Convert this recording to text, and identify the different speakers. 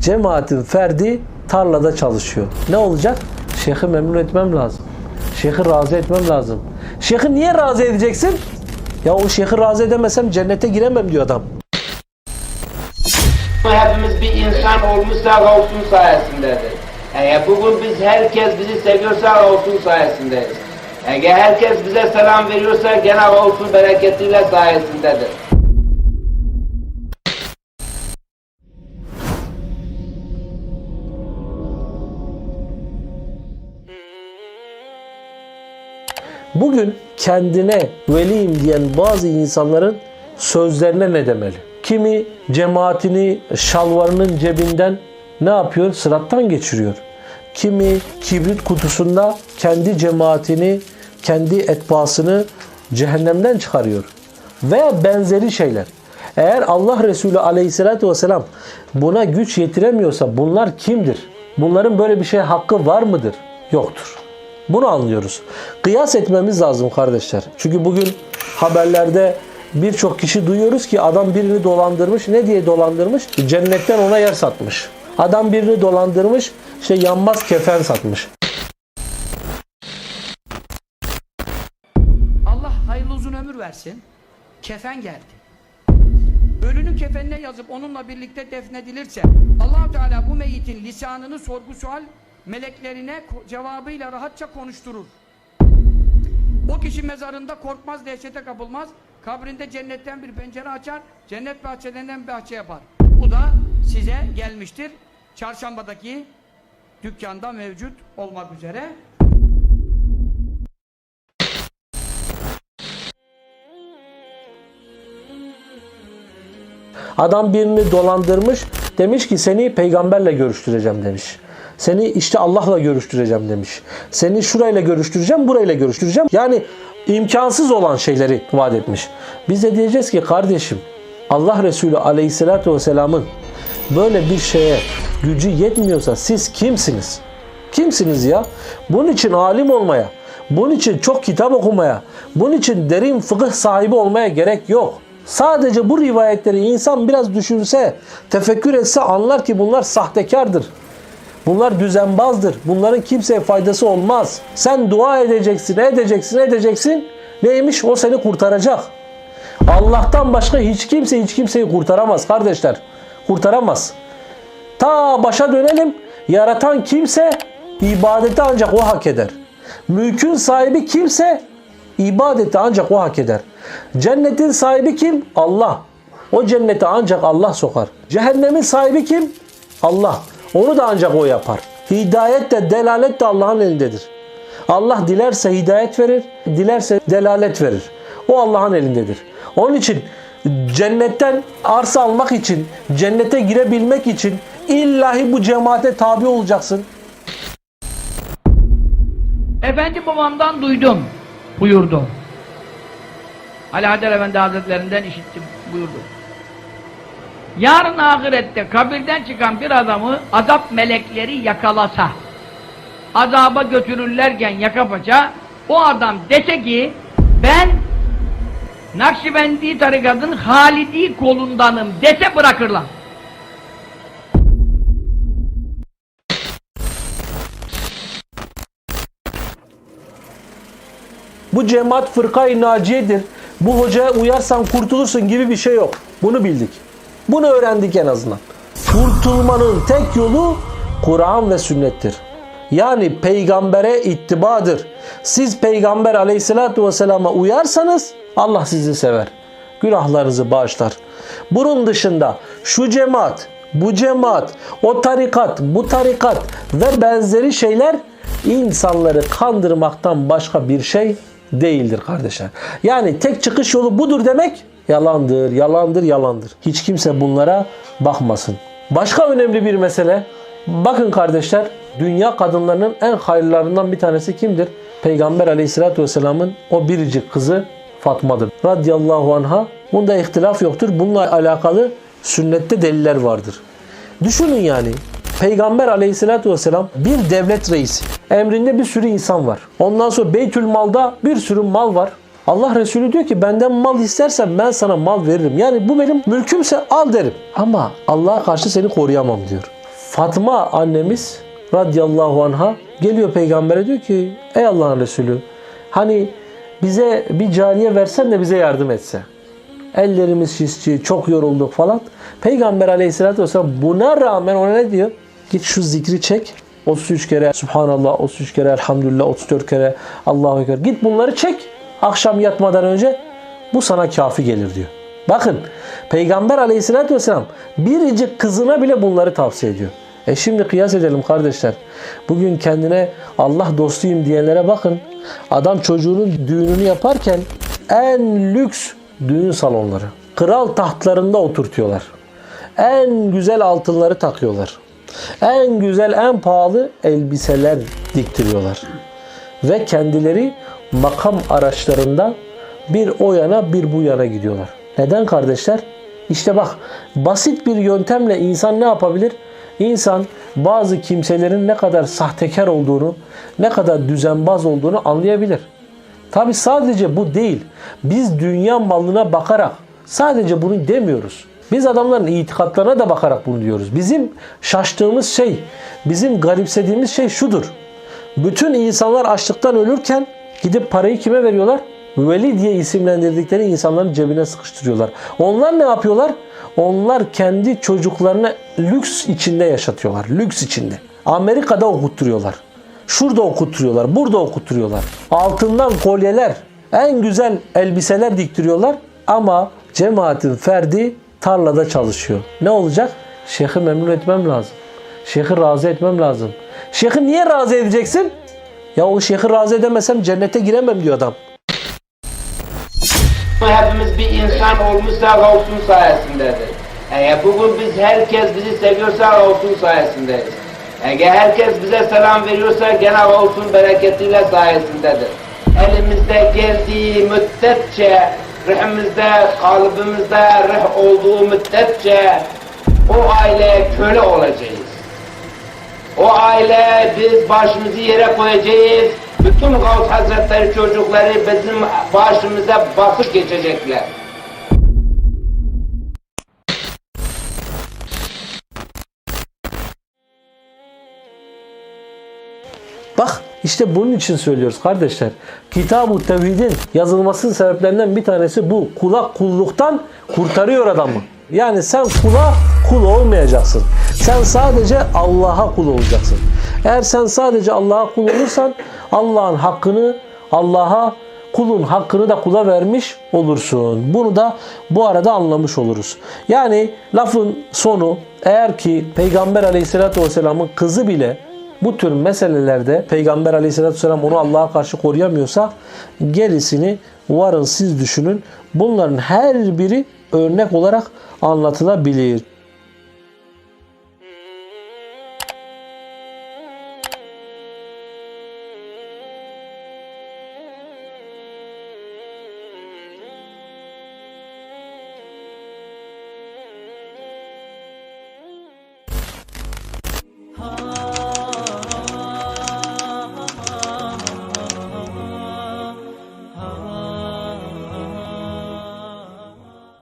Speaker 1: Cemaatin ferdi tarlada çalışıyor. Ne olacak? Şeyhi memnun etmem lazım. Şeyhi razı etmem lazım. Şeyhi niye razı edeceksin? Ya o şeyhi razı edemesem cennete giremem diyor adam.
Speaker 2: Hepimiz bir insan olmuşsa Gavs'un sayesindedir. Eğer bugün biz herkes bizi seviyorsa Gavs'un sayesindeyiz. Eğer herkes bize selam veriyorsa gene Gavs'un bereketiyle sayesindedir.
Speaker 1: Bugün kendine veliyim diyen bazı insanların sözlerine ne demeli? Kimi cemaatini şalvarının cebinden ne yapıyor? Sırattan geçiriyor. Kimi kibrit kutusunda kendi cemaatini, kendi etbaasını cehennemden çıkarıyor. Veya benzeri şeyler. Eğer Allah Resulü aleyhissalatü vesselam buna güç yetiremiyorsa bunlar kimdir? Bunların böyle bir şeye hakkı var mıdır? Yoktur. Bunu anlıyoruz. Kıyas etmemiz lazım kardeşler. Çünkü bugün haberlerde birçok kişi duyuyoruz ki adam birini dolandırmış. Ne diye dolandırmış? Cennetten ona yer satmış. Adam birini dolandırmış. işte yanmaz kefen satmış.
Speaker 3: Allah hayırlı uzun ömür versin. Kefen geldi. Ölünün kefenine yazıp onunla birlikte defnedilirse allah Teala bu meyitin lisanını sorgu sual meleklerine cevabıyla rahatça konuşturur. O kişi mezarında korkmaz, dehşete kapılmaz. Kabrinde cennetten bir pencere açar, cennet bahçelerinden bahçe yapar. Bu da size gelmiştir. Çarşambadaki dükkanda mevcut olmak üzere.
Speaker 1: Adam birini dolandırmış. Demiş ki seni peygamberle görüştüreceğim demiş. Seni işte Allah'la görüştüreceğim demiş. Seni şurayla görüştüreceğim, burayla görüştüreceğim. Yani imkansız olan şeyleri vaat etmiş. Biz de diyeceğiz ki kardeşim Allah Resulü aleyhissalatü vesselamın böyle bir şeye gücü yetmiyorsa siz kimsiniz? Kimsiniz ya? Bunun için alim olmaya, bunun için çok kitap okumaya, bunun için derin fıkıh sahibi olmaya gerek yok. Sadece bu rivayetleri insan biraz düşünse, tefekkür etse anlar ki bunlar sahtekardır. Bunlar düzenbazdır. Bunların kimseye faydası olmaz. Sen dua edeceksin, edeceksin, edeceksin. Neymiş? O seni kurtaracak. Allah'tan başka hiç kimse hiç kimseyi kurtaramaz kardeşler. Kurtaramaz. Ta başa dönelim. Yaratan kimse ibadeti ancak o hak eder. Mülkün sahibi kimse ibadeti ancak o hak eder. Cennetin sahibi kim? Allah. O cennete ancak Allah sokar. Cehennemin sahibi kim? Allah. Onu da ancak o yapar. Hidayet de delalet de Allah'ın elindedir. Allah dilerse hidayet verir, dilerse delalet verir. O Allah'ın elindedir. Onun için cennetten arsa almak için, cennete girebilmek için illahi bu cemaate tabi olacaksın.
Speaker 3: Efendi babamdan duydum buyurdu. Ali Haydar Efendi Hazretlerinden işittim buyurdu. Yarın ahirette kabirden çıkan bir adamı azap melekleri yakalasa azaba götürürlerken yaka paça o adam dese ki ben Nakşibendi tarikatın Halidi kolundanım dese bırakırlar.
Speaker 1: Bu cemaat fırkayı naciyedir. Bu hocaya uyarsan kurtulursun gibi bir şey yok. Bunu bildik. Bunu öğrendik en azından. Kurtulmanın tek yolu Kur'an ve sünnettir. Yani peygambere ittibadır. Siz peygamber aleyhissalatü vesselama uyarsanız Allah sizi sever. Günahlarınızı bağışlar. Bunun dışında şu cemaat, bu cemaat, o tarikat, bu tarikat ve benzeri şeyler insanları kandırmaktan başka bir şey değildir kardeşler. Yani tek çıkış yolu budur demek yalandır, yalandır, yalandır. Hiç kimse bunlara bakmasın. Başka önemli bir mesele. Bakın kardeşler, dünya kadınlarının en hayırlarından bir tanesi kimdir? Peygamber aleyhissalatü vesselamın o biricik kızı Fatma'dır. Radiyallahu anha. Bunda ihtilaf yoktur. Bununla alakalı sünnette deliller vardır. Düşünün yani Peygamber aleyhissalatü vesselam bir devlet reisi. Emrinde bir sürü insan var. Ondan sonra Beytül Mal'da bir sürü mal var. Allah Resulü diyor ki benden mal istersen ben sana mal veririm. Yani bu benim mülkümse al derim. Ama Allah'a karşı seni koruyamam diyor. Fatma annemiz radıyallahu anha geliyor peygambere diyor ki ey Allah'ın Resulü hani bize bir cariye versen de bize yardım etse. Ellerimiz şişçi, çok yorulduk falan. Peygamber aleyhissalatü vesselam buna rağmen ona ne diyor? Git şu zikri çek. 33 kere Subhanallah, 33 kere Elhamdülillah, 34 kere Allahu Ekber. Git bunları çek. Akşam yatmadan önce bu sana kafi gelir diyor. Bakın Peygamber aleyhissalatü vesselam biricik kızına bile bunları tavsiye ediyor. E şimdi kıyas edelim kardeşler. Bugün kendine Allah dostuyum diyenlere bakın. Adam çocuğunun düğününü yaparken en lüks düğün salonları. Kral tahtlarında oturtuyorlar. En güzel altınları takıyorlar. En güzel, en pahalı elbiseler diktiriyorlar. Ve kendileri makam araçlarında bir o yana bir bu yana gidiyorlar. Neden kardeşler? İşte bak basit bir yöntemle insan ne yapabilir? İnsan bazı kimselerin ne kadar sahtekar olduğunu, ne kadar düzenbaz olduğunu anlayabilir. Tabi sadece bu değil. Biz dünya malına bakarak sadece bunu demiyoruz. Biz adamların itikatlarına da bakarak bunu diyoruz. Bizim şaştığımız şey, bizim garipsediğimiz şey şudur. Bütün insanlar açlıktan ölürken gidip parayı kime veriyorlar? Veli diye isimlendirdikleri insanların cebine sıkıştırıyorlar. Onlar ne yapıyorlar? Onlar kendi çocuklarını lüks içinde yaşatıyorlar. Lüks içinde. Amerika'da okutturuyorlar. Şurada okutturuyorlar, burada okutturuyorlar. Altından kolyeler, en güzel elbiseler diktiriyorlar ama cemaatin ferdi tarlada çalışıyor. Ne olacak? Şeyhi memnun etmem lazım. Şeyhi razı etmem lazım. Şeyhi niye razı edeceksin? Ya o şeyhi razı edemesem cennete giremem diyor adam.
Speaker 2: Hepimiz bir insan olmuşsa Gavs'un sayesindedir. Eğer bugün biz herkes bizi seviyorsa Gavs'un sayesindeyiz. Eğer herkes bize selam veriyorsa gene Gavs'un bereketiyle sayesindedir. Elimizde geldiği müddetçe, ruhumuzda, kalbimizde ruh olduğu müddetçe o aileye köle olacağız. O aile biz başımızı yere koyacağız. Bütün Gavs Hazretleri çocukları bizim başımıza basıp geçecekler.
Speaker 1: Bak işte bunun için söylüyoruz kardeşler. Kitab-ı Tevhid'in yazılmasının sebeplerinden bir tanesi bu. Kula kulluktan kurtarıyor adamı. Yani sen kula kul olmayacaksın. Sen sadece Allah'a kul olacaksın. Eğer sen sadece Allah'a kul olursan Allah'ın hakkını Allah'a kulun hakkını da kula vermiş olursun. Bunu da bu arada anlamış oluruz. Yani lafın sonu eğer ki Peygamber aleyhissalatü vesselamın kızı bile bu tür meselelerde Peygamber aleyhissalatü vesselam onu Allah'a karşı koruyamıyorsa gerisini varın siz düşünün. Bunların her biri örnek olarak anlatılabilir.